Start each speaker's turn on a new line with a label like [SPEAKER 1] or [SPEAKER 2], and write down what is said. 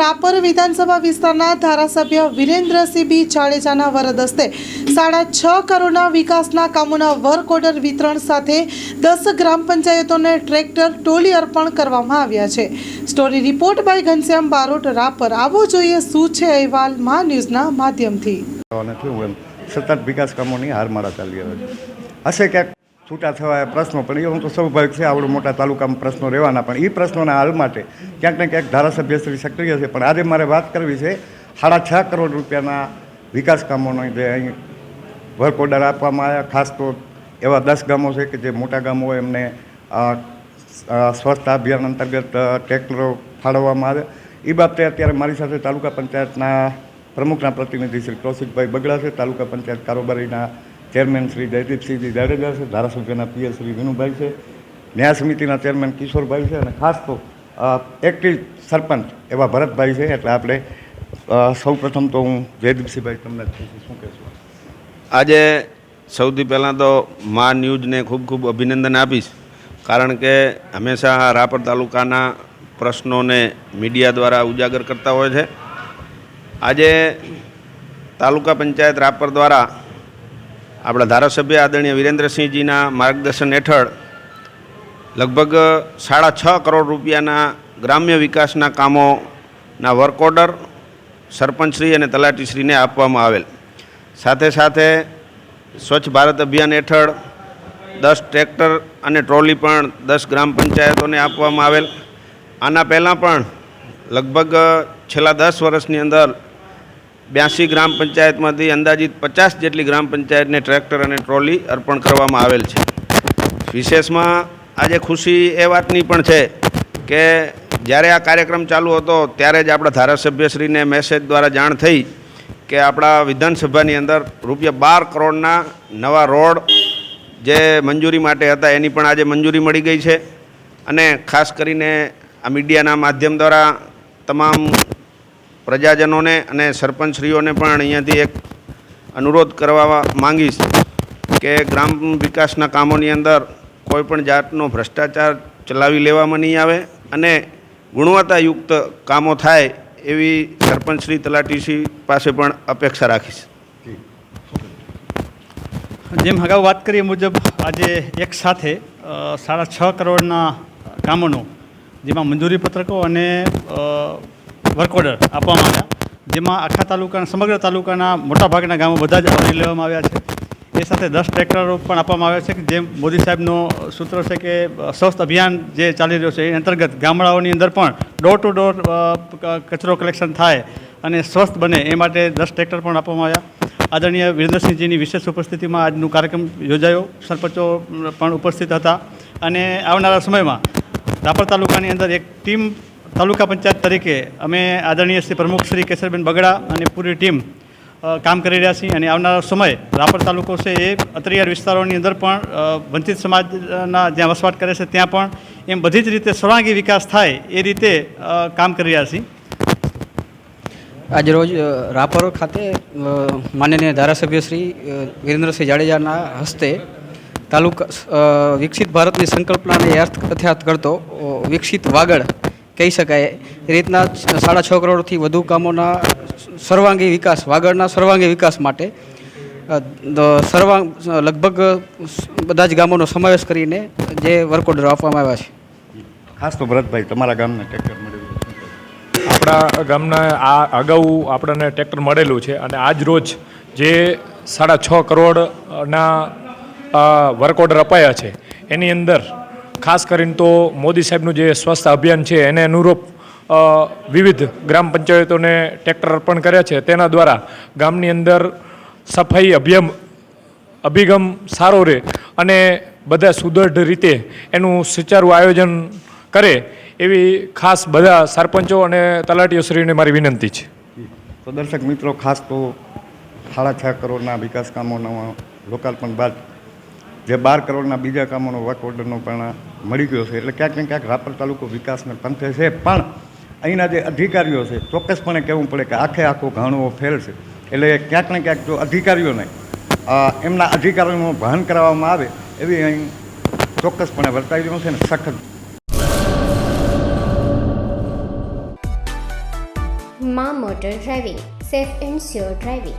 [SPEAKER 1] રાપર વિધાનસભા વિસ્તારના ધારાસભ્ય વિરેન્દ્રસિંહ બી જાડેજાના વરદ હસ્તે સાડા છ કરોડના વિકાસના કામોના વર્ક ઓર્ડર વિતરણ સાથે દસ ગ્રામ પંચાયતોને ટ્રેક્ટર, ટોલી અર્પણ કરવામાં આવ્યા છે. Story report by Ghanshyam Barot, Rapar. આવો જોઈએ શું છે અહેવાલ મા ન્યૂઝના માધ્યમથી.
[SPEAKER 2] સતત વિકાસ કામોની હારમાળા ચાલી આવે છે. હશે ક્યાંક? છૂટા થવા પ્રશ્નો, પણ એ તો સ્વાભાવિક છે આવડું મોટા તાલુકામાં પ્રશ્નો રહેવાના, પણ એ પ્રશ્નોના હલ માટે ક્યાંક ને ક્યાંક ધારાસભ્ય શ્રી સક્રિય છે. પણ આજે મારે વાત કરવી છે સાડા છ કરોડ રૂપિયાના વિકાસ કામોનો જે અહીં વર્ક ઓર્ડર આપવામાં આવ્યા, ખાસ તો એવા દસ ગામો છે કે જે મોટા ગામો એમને સ્વચ્છતા અભિયાન અંતર્ગત ટ્રેક્ટરો ફાળવવામાં આવે. એ બાબતે અત્યારે મારી સાથે તાલુકા પંચાયતના પ્રમુખના પ્રતિનિધિ શ્રી કૌશિકભાઈ બગડા છે. તાલુકા પંચાયત કારોબારીના ચેરમેન શ્રી જયદીપસિંહજી જાડેજા છે, ધારાસભ્યના પીએસ શ્રી વિનુભાઈ છે, ન્યાય સમિતિના ચેરમેન કિશોરભાઈ છે અને ખાસ તો એક્ટિવ સરપંચ એવા ભરતભાઈ છે, એટલે આપણે સૌ પ્રથમ તો હું જયદીપસિંહભાઈ તમને શું કહેશું?
[SPEAKER 3] આજે સૌથી પહેલાં તો મા ન્યૂઝને ખૂબ ખૂબ અભિનંદન આપીશ, કારણ કે હંમેશા રાપર તાલુકાના પ્રશ્નોને મીડિયા દ્વારા ઉજાગર કરતા હોય છે. આજે તાલુકા પંચાયત રાપર દ્વારા આપણા ધારાસભ્ય આદરણીય વિરેન્દ્રસિંહજીના માર્ગદર્શન હેઠળ લગભગ સાડા છ કરોડ રૂપિયાના ગ્રામ્ય વિકાસના કામોના વર્ક ઓર્ડર સરપંચશ્રી અને તલાટીશ્રીને આપવામાં આવેલ. સાથે સાથે સ્વચ્છ ભારત અભિયાન હેઠળ દસ ટ્રેક્ટર અને ટ્રોલી પણ દસ ગ્રામ પંચાયતોને આપવામાં આવેલ. આના પહેલાં પણ લગભગ છેલ્લા દસ વર્ષની અંદર બ્યાસી ગ્રામ પંચાયતમાંથી અંદાજિત પચાસ જેટલી ગ્રામ પંચાયતને ટ્રેક્ટર અને ટ્રોલી અર્પણ કરવામાં આવેલ છે. વિશેષમાં આજે ખુશી એ વાતની પણ છે કે જ્યારે આ કાર્યક્રમ ચાલુ હતો ત્યારે જ આપણા ધારાસભ્યશ્રીને મેસેજ દ્વારા જાણ થઈ કે આપણા વિધાનસભાની અંદર રૂપિયા બાર કરોડના નવા રોડ જે મંજૂરી માટે હતા એની પણ આજે મંજૂરી મળી ગઈ છે. અને ખાસ કરીને આ મીડિયાના માધ્યમ દ્વારા તમામ પ્રજાજનોને અને સરપંચશ્રીઓને પણ અહીંયાથી એક અનુરોધ કરવા માંગીશ કે ગ્રામ વિકાસના કામોની અંદર કોઈપણ જાતનો ભ્રષ્ટાચાર ચલાવી લેવામાં નહીં આવે અને ગુણવત્તાયુક્ત કામો થાય એવી સરપંચશ્રી તલાટીશ્રી પાસે પણ અપેક્ષા રાખીશ.
[SPEAKER 4] જેમ અગાઉ વાત કરી મુજબ આજે એક સાથે સાડા છ કરોડના કામોનો, જેમાં મંજૂરી પત્રકો અને વર્ક ઓર્ડર આપવામાં આવ્યા. જેમાં આખા તાલુકાના, સમગ્ર તાલુકાના મોટાભાગના ગામો બધા જ આવરી લેવામાં આવ્યા છે. એ સાથે દસ ટ્રેક્ટરો પણ આપવામાં આવ્યા છે કે જેમ મોદી સાહેબનો સૂત્ર છે કે સ્વસ્થ અભિયાન જે ચાલી રહ્યું છે, એ અંતર્ગત ગામડાઓની અંદર પણ ડોર ટુ ડોર કચરો કલેક્શન થાય અને સ્વસ્થ બને એ માટે દસ ટ્રેક્ટર પણ આપવામાં આવ્યા. આદરણીય વિરેન્દ્રસિંહજીની વિશેષ ઉપસ્થિતિમાં આજનું કાર્યક્રમ યોજાયો. સરપંચો પણ ઉપસ્થિત હતા. અને આવનારા સમયમાં રાપર તાલુકાની અંદર એક ટીમ તાલુકા પંચાયત તરીકે અમે આદરણીય શ્રી પ્રમુખ શ્રી કેસરબેન બગડા અને પૂરી ટીમ કામ કરી રહ્યા છીએ અને આવનારા સમય રાપર તાલુકો છે એ અત્રિયાર વિસ્તારોની અંદર પણ વંચિત સમાજના જ્યાં વસવાટ કરે છે ત્યાં પણ એમ બધી જ રીતે સર્વાંગી વિકાસ થાય એ રીતે કામ કરી રહ્યા છીએ.
[SPEAKER 5] આજરોજ રોજ રાપર ખાતે માનનીય ધારાસભ્ય શ્રી વિરેન્દ્રસિંહ જાડેજાના હસ્તે તાલુકા વિકસિત ભારતની સંકલ્પનાને અર્થ અથાત કરતો વિકસિત વાગડ કહી શકાય એ રીતના સાડા છ કરોડથી વધુ કામોના સર્વાંગી વિકાસ વાગડના સર્વાંગી વિકાસ માટે સર્વાંગ લગભગ બધા જ ગામોનો સમાવેશ કરીને જે વર્ક ઓર્ડર આપવામાં આવ્યા છે
[SPEAKER 2] ખાસ તો ભરતભાઈ તમારા ગામને ટ્રેક્ટર મળ્યું છે.
[SPEAKER 6] આપણા ગામના આ અગાઉ આપણને ટ્રેક્ટર મળેલું છે અને આજ રોજ જે સાડા છ કરોડના વર્ક ઓર્ડર અપાયા છે એની અંદર ખાસ કરીને તો મોદી સાહેબનું જે સ્વસ્થ અભિયાન છે, એને અનુરૂપ વિવિધ ગ્રામ પંચાયતોને ટ્રેક્ટર અર્પણ કર્યા છે. તેના દ્વારા ગામની અંદર સફાઈ અભિયમ, અભિગમ સારો રહે અને બધા સુદૃઢ રીતે એનું સુચારું આયોજન કરે એવી ખાસ બધા સરપંચો અને તલાટીઓશ્રીને મારી વિનંતી છે.
[SPEAKER 2] તો દર્શક મિત્રો, ખાસ તો સાડા છ કરોડના વિકાસ કામોના લોકાર્પણ બાદ જે બાર કરોડના બીજા કામોનો વર્ક ઓર્ડરનો પણ મળી ગયો છે. એટલે ક્યાંક ને ક્યાંક રાપર તાલુકો વિકાસને પંથે છે. પણ અહીંના જે અધિકારીઓ છે, ચોક્કસપણે કહેવું પડે કે આખે આખો ઘાણો ફેલ છે. એટલે ક્યાંક ને ક્યાંક જો અધિકારીઓને એમના અધિકારીઓનું ભાન કરાવવામાં આવે, એવી અહીં ચોક્કસપણે વર્તાઈ રહ્યું છે ને સખત.
[SPEAKER 7] Motor driving, safe and sure driving.